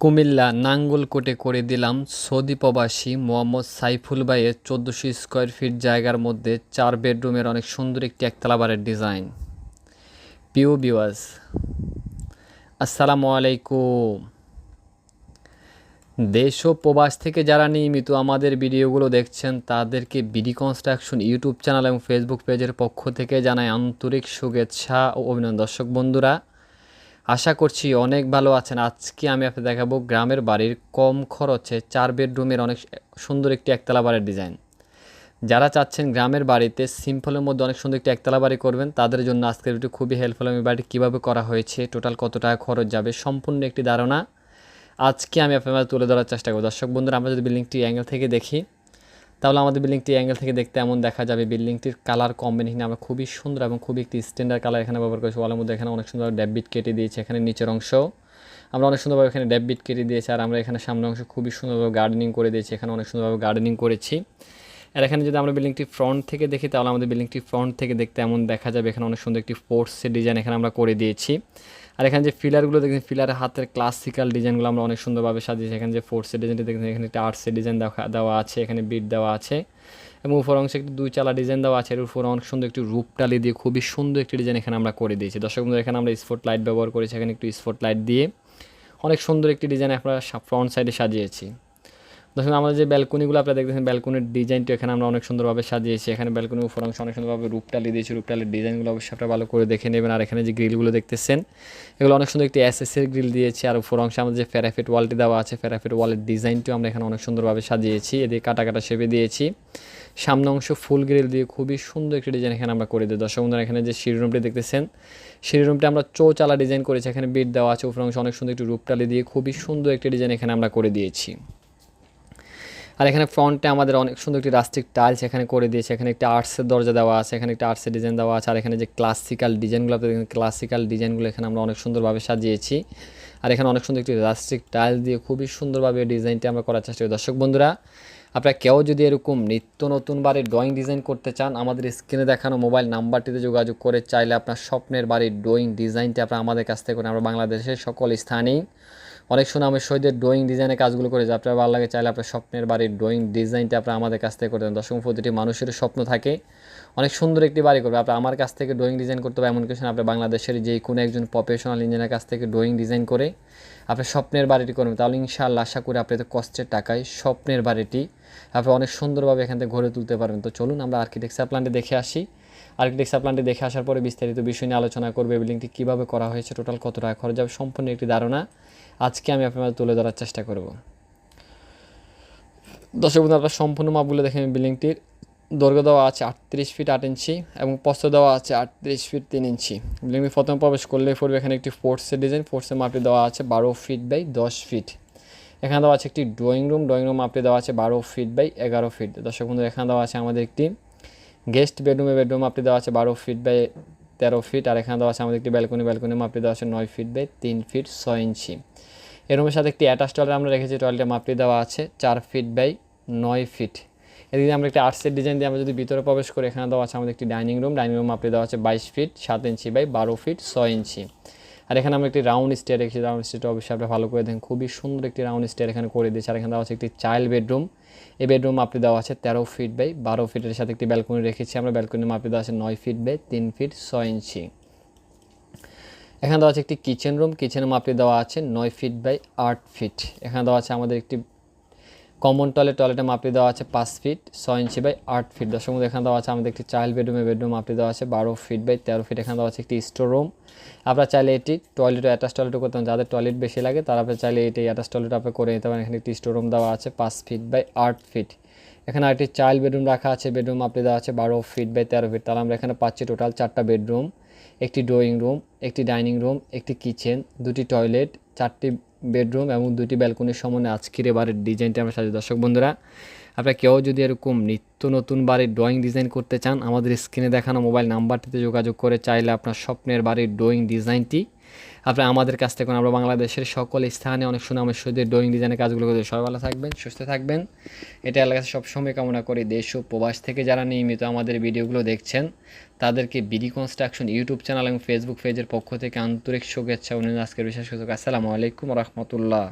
কুমিল্লা নাঙ্গলকোটে করে দিলাম সৌদি প্রবাসী মোহাম্মদ সাইফুল ভাইয়ের চোদ্দোশো স্কোয়ার ফিট জায়গার মধ্যে চার বেডরুমের অনেক সুন্দর একটি একতলা বাড়ির ডিজাইন। পিও বিওয়াস আসসালামু আলাইকুম। দেশ ও প্রবাস থেকে যারা নিয়মিত আমাদের ভিডিওগুলো দেখছেন, তাদেরকে বিডি কনস্ট্রাকশন ইউটিউব চ্যানেল এবং ফেসবুক পেজের পক্ষ থেকে জানাই আন্তরিক শুভেচ্ছা ও অভিনন্দন। দর্শক বন্ধুরা আশা করছি অনেক ভালো আছেন। আজকে আমি আপনাদের দেখাবো গ্রামের বাড়ির কম খরচে চার বেডরুমের অনেক সুন্দর একটি একতলা বাড়ির ডিজাইন। যারা চাচ্ছেন গ্রামের বাড়িতে সিম্পলের মধ্যে অনেক সুন্দর একটি একতলা বাড়ি করবেন, তাদের জন্য আজকের ভিডিও খুবই হেল্পফুল আমি বাড়িটি কীভাবে করা হয়েছে টোটাল কত টাকা খরচ যাবে, সম্পূর্ণ একটি ধারণা আজকে আমি আপনাদের তুলে ধরার চেষ্টা করব। দর্শক বন্ধুরা, আমরা যদি বিল্ডিংটি অ্যাঙ্গেল থেকে দেখি তাহলে আমাদের বিল্ডিংটি অ্যাঙ্গেল থেকে দেখতে এমন দেখা যাবে। বিল্ডিংটির কালার কম্বিনেশন আমরা খুবই সুন্দর এবং খুবই একটি স্ট্যান্ডার্ড কালার এখানে ব্যবহার করেছি। ওয়ালের মধ্যে এখানে অনেক সুন্দর ড্যাববিট কেটে দিয়েছে এখানে নিচের অংশ। আমরা অনেক সুন্দরভাবে এখানে ড্যাববিট কেটে দিয়েছি আর আমরা এখানে সামনের অংশ খুবই সুন্দরভাবে গার্ডেনিং করে দিয়েছি। এখানে অনেক সুন্দরভাবে গার্ডেনিং করেছি। আর এখানে যদি আমরা বিল্ডিংটি ফ্রন্ট থেকে দেখি, তাহলে আমাদের বিল্ডিংটি ফ্রন্ট থেকে দেখতে এমন দেখা যাবে। এখানে অনেক সুন্দর একটি ফোর্সের ডিজাইন এখানে আমরা করে দিয়েছি। আর এখানে যে ফিলারগুলো দেখছেন ফিলারের হাতের ক্লাসিক্যাল ডিজাইনগুলো আমরা অনেক সুন্দরভাবে সাজিয়েছি। এখানে যে ফোর্সের ডিজাইনটি দেখছেন এখানে একটা আর্টসের ডিজাইন দেওয়া দেওয়া আছে, এখানে বিট দেওয়া আছে। এবং উপর অংশে একটি দুই চালা ডিজাইন দেওয়া আছে। এর উপর অনেক সুন্দর একটি রূপটালি দিয়ে খুবই সুন্দর একটি ডিজাইন এখানে আমরা করে দিয়েছি। দর্শক বন্ধু এখানে আমরা স্পট লাইট ব্যবহার করেছি। এখানে একটু স্পট লাইট দিয়ে অনেক সুন্দর একটি ডিজাইন আমরা ফ্রন্ট সাইডে সাজিয়েছি। দর্শক, আমাদের যে ব্যালকনিগুলো আপনারা দেখতেছেন, ব্যালকনির ডিজাইনটি এখানে আমরা অনেক সুন্দরভাবে সাজিয়েছি। এখানে ব্যালকনির উপর অংশ অনেক সুন্দরভাবে রূপটালি দিয়েছি। রূপটালির ডিজাইনগুলো অবশ্যই আপনারা ভালো করে দেখে নেবেন। আর এখানে যে গ্রিলগুলো দেখতেছেন, এগুলো অনেক সুন্দর একটি এসএসের গ্রিল দিয়েছি। আর উপর অংশে আমাদের যে ফেরাফিট ওয়ালটি দেওয়া আছে, ফেরাফিট ওয়ালের ডিজাইনটিও আমরা এখানে অনেক সুন্দরভাবে সাজিয়েছি। এদিকে কাটা কাটা শেপে দিয়েছি। সামনে অংশ ফুল গ্রিল দিয়ে খুবই সুন্দর একটি ডিজাইন এখানে আমরা করে দিই। দর্শক বন্ধুরা, এখানে যে সিঁড়ি রুমটি দেখতেছেন, সিঁড়ি রুমটি আমরা চৌচালা ডিজাইন করেছি। এখানে বিট দেওয়া আছে, উপর অংশ অনেক সুন্দর একটি রূপটালি দিয়ে খুবই সুন্দর একটি ডিজাইন এখানে আমরা করে দিয়েছি। আর এখানে ফ্রন্টে আমাদের অনেক সুন্দর একটি রাস্টিক টাইলস এখানে করে দিয়েছে। এখানে একটা আর্টসের দরজা দেওয়া আছে, এখানে একটা আর্টসের ডিজাইন দেওয়া আছে। আর এখানে যে ক্লাসিক্যাল ডিজাইনগুলো ক্লাসিক্যাল ডিজাইনগুলো এখানে আমরা অনেক সুন্দরভাবে সাজিয়েছি। আর এখানে অনেক সুন্দর একটি রাস্টিক টাইলস দিয়ে খুবই সুন্দরভাবে ডিজাইনটি আমরা করার চেষ্টা করি। দর্শক বন্ধুরা, আপনারা কেউ যদি এরকম নিত্য নতুন বাড়ির ড্রয়িং ডিজাইন করতে চান, আমাদের স্ক্রিনে দেখানো মোবাইল নাম্বারটিতে যোগাযোগ করে চাইলে আপনার স্বপ্নের বাড়ির ড্রয়িং ডিজাইনটি আপনারা আমাদের কাছ থেকে আমরা বাংলাদেশের সকল স্থানেই অনেক সুনামের সহিত ড্রয়িং ডিজাইনের কাজগুলো করে আপনার ভালো লাগে চাইলে আপনার স্বপ্নের বাড়ির ড্রয়িং ডিজাইনটা আপনার আমাদের কাছ থেকে করতেন দশম প্রতিটি মানুষের স্বপ্ন থাকে। অনেক সুন্দর একটি বাড়ি করবে। আপনার আমার কাছ থেকে ড্রয়িং ডিজাইন করতে হবে এমন কিছু না আপনার বাংলাদেশের যে কোনো একজন প্রফেশনাল ইঞ্জিনিয়ার কাছ থেকে ড্রয়িং ডিজাইন করে আপনার স্বপ্নের বাড়িটি করবেন। তাহলে ইনশাআল্লাহ আশা করি আপনি তো কষ্টের টাকায় স্বপ্নের বাড়িটি আপনি অনেক সুন্দরভাবে এখান থেকে গড়ে তুলতে পারবেন। তো চলুন আমরা আর্কিটেকচার প্ল্যানটি দেখে আসি। আর্কিটেকচার প্ল্যানটি দেখে আসার পরে বিস্তারিত বিষয় নিয়ে আলোচনা করবে। বিল্ডিংটি কীভাবে করা হয়েছে টোটাল কত টাকা খরচ যাবে সম্পূর্ণ একটি ধারণা। আজকে আমি আপনার তুলে ধরার চেষ্টা করব। দর্শক বন্ধু আপনার সম্পূর্ণ মাপগুলো দেখেন বিল্ডিংটির। দৈর্ঘ্য দেওয়া আছে আটত্রিশ ফিট আট ইঞ্চি এবং পস্ত দেওয়া আছে আটত্রিশ ফিট তিন ইঞ্চি। বিল্ডিংটি প্রথমে প্রবেশ করলে পড়বে এখানে একটি ফোর্সের ডিজাইন ফোর্সের মাপটি দেওয়া আছে বারো ফিট বাই দশ ফিট। এখানে দেওয়া আছে একটি ড্রয়িং রুম ড্রয়িং রুম মাপটি দেওয়া আছে বারো ফিট বাই এগারো ফিট। দর্শক বন্ধু এখানে দেওয়া আছে আমাদের একটি গেস্ট বেডরুমে বেডরুম মাপটি দেওয়া আছে বারো ফিট বাই তেরো ফিট, আর এখানে দেওয়া আছে আমাদের একটি ব্যালকনি ব্যালকনি মাপটি দেওয়া আছে নয় ফিট বাই তিন ফিট ছয় ইঞ্চি। এরমের রুমের সাথে একটি অ্যাটাচ টয়লেট আমরা রেখেছি টয়লেটের মাপটি দেওয়া আছে চার ফিট বাই নয় ফিট। এদিকে আমরা একটি আর্টসের ডিজাইন দিয়ে আমরা যদি ভিতরে প্রবেশ করি, এখানে দেওয়া আছে আমাদের একটি ডাইনিং রুম ডাইনিং রুম মাপটি দেওয়া আছে বাইশ ফিট সাত ইঞ্চি বাই বারো ফিট ছয় ইঞ্চি। আর এখানে আমরা একটি রাউন্ড স্টেয়ার রেখেছি রাউন্ড স্টেয়ারটা অবশ্যই আপনি ভালো করে দেখেন। খুবই সুন্দর একটি রাউন্ড স্টেয়ার এখানে করে দিয়েছে। আর এখানে দেওয়া আছে একটি চাইল্ড বেডরুম এই বেডরুম আপনি দেওয়া আছে তেরো ফিট বাই বারো ফিটের সাথে একটি ব্যালকনি রেখেছি আমরা। ব্যালকনি মাপে দেওয়া আছে নয় ফিট বাই তিন ফিট ছয় ইঞ্চি। এখানে দেওয়া আছে একটি কিচেন রুম কিচেন রুম আপনি দেওয়া আছে নয় ফিট বাই আট ফিট এখানে দেওয়া আছে আমাদের একটি কমন টয়লেট টয়লেটে মাপটি দেওয়া আছে পাঁচ ফিট ছয় ইঞ্চি বাই আট ফিট দশ মধ্যে এখানে দেওয়া আছে আমাদের একটি চাইল্ড বেডরুমে বেডরুম মাপটি দেওয়া আছে বারো ফিট বাই তেরো ফিট এখানে দেওয়া আছে একটি স্টোর রুম আপনারা চাইলে এটি টয়লেট অ্যাটাচ টয়লেটও করতে যাদের টয়লেট বেশি লাগে, তারা চাইলে এটি অ্যাটাচ টয়লেট আপনি করে নিতে পারেন। এখানে একটি স্টোর রুম দেওয়া আছে পাঁচ ফিট বাই আট ফিট এখানে আরেকটি চাইল্ড বেডরুম রাখা আছে বেডরুম আপনি দেওয়া আছে, বারো ফিট বাই তেরো ফিট তাহলে আমরা এখানে পাচ্ছি টোটাল চারটা বেডরুম একটি ড্রয়িং রুম একটি ডাইনিং রুম একটি কিচেন দুটি টয়লেট চারটি বেডরুম এবং দুটি ব্যালকনির সমানে আজকের এবারের ডিজাইনটি আমরা সাজি দর্শক বন্ধুরা, আপনারা কেউ যদি এরকম নিত্য নতুন বাড়ির ড্রয়িং ডিজাইন করতে চান, আমাদের স্ক্রিনে দেখানো মোবাইল নাম্বারটিতে যোগাযোগ করে চাইলে আপনার স্বপ্নের বাড়ির ড্রয়িং ডিজাইনটি আপনারা আমাদের কাছ থেকে আমরা বাংলাদেশের সকল স্থানে অনেক সুনামের সহিত ড্রয়িং ডিজাইনের কাজগুলো করতে সবাই ভালো থাকবেন, সুস্থ থাকবেন। এটা এলাকা সবসময় কামনা করি। দেশ ও প্রবাস থেকে যারা নিয়মিত আমাদের ভিডিওগুলো দেখছেন, তাদেরকে বিডি কনস্ট্রাকশন ইউটিউব চ্যানেল এবং ফেসবুক পেজের পক্ষ থেকে আন্তরিক শুভেচ্ছা অন্য আজকের বিশেষ সুযোগ আসসালামু আলাইকুম রহমতুল্লাহ।